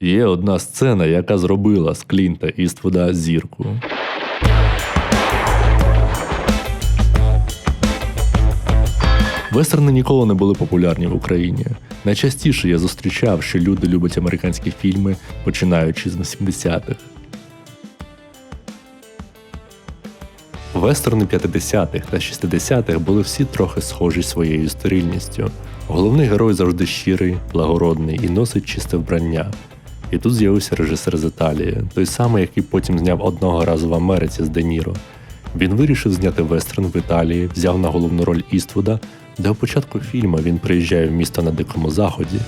Є одна сцена, яка зробила з Клінта Іствуда зірку. Вестерни ніколи не були популярні в Україні. Найчастіше я зустрічав, що люди люблять американські фільми, починаючи з 80-х. Вестерни 50-х та 60-х були всі трохи схожі своєю стерильністю. Головний герой завжди щирий, благородний і носить чисте вбрання. І тут з'явився режисер з Італії, той самий, який потім зняв одного разу в Америці з Де Ніро. Він вирішив зняти вестерн в Італії, взяв на головну роль Іствуда, де у початку фільму він приїжджає в місто на Дикому Заході.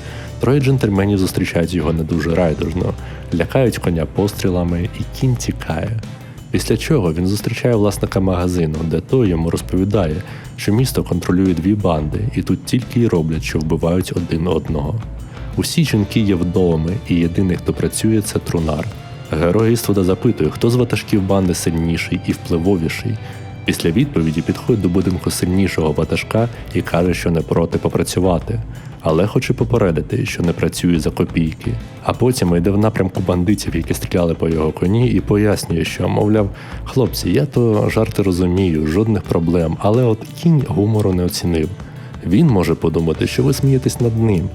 Троє джентльменів зустрічають його не дуже райдужно, лякають коня пострілами, і кінь тікає. Після чого він зустрічає власника магазину, де той йому розповідає, що місто контролює дві банди, і тут тільки й роблять, що вбивають один одного. Усі жінки є вдовами, і єдиний, хто працює, це трунар. Герой Іствуда запитує, хто з ватажків банди сильніший і впливовіший. Після відповіді підходить до будинку сильнішого ватажка і каже, що не проти попрацювати, але хоче попередити, що не працює за копійки. А потім йде в напрямку бандитів, які стріляли по його коні, і пояснює, що, мовляв, хлопці, я то жарти розумію, жодних проблем, але от кінь гумору не оцінив. Він може подумати, що ви смієтесь над ним,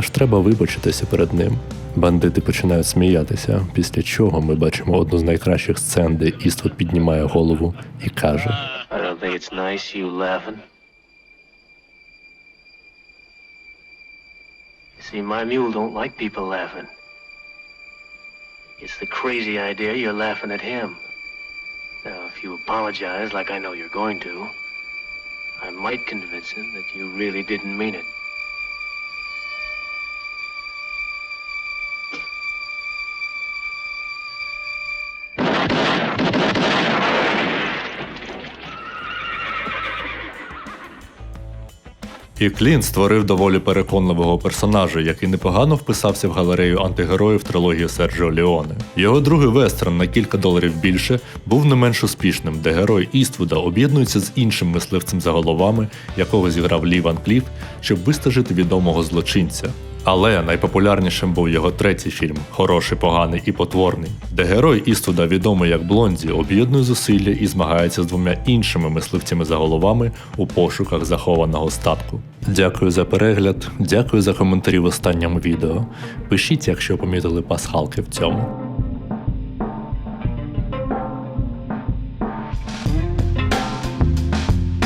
тож треба вибачитися перед ним. Бандити починають сміятися, після чого ми бачимо одну з найкращих сцен, де Іствуд піднімає голову і каже: nice. You see, my mule don't like people laughing. It's the crazy idea you're laughing at him. Now, if you apologize like I know you're going to, I might convince him that you really didn't mean it. І Клін створив доволі переконливого персонажа, який непогано вписався в галерею антигероїв трилогії Серджо Леоне. Його другий вестерн на кілька доларів більше був не менш успішним, де герой Іствуда об'єднується з іншим мисливцем за головами, якого зіграв Лі Ван Кліф, щоб вистежити відомого злочинця. Але найпопулярнішим був його третій фільм Хороший, поганий і потворний, де герой Іствуда, відомий як Блонді, об'єднує зусилля і змагається з двома іншими мисливцями за головами у пошуках захованого статку. Дякую за перегляд, дякую за коментарі в останньому відео. Пишіть, якщо помітили пасхалки в цьому.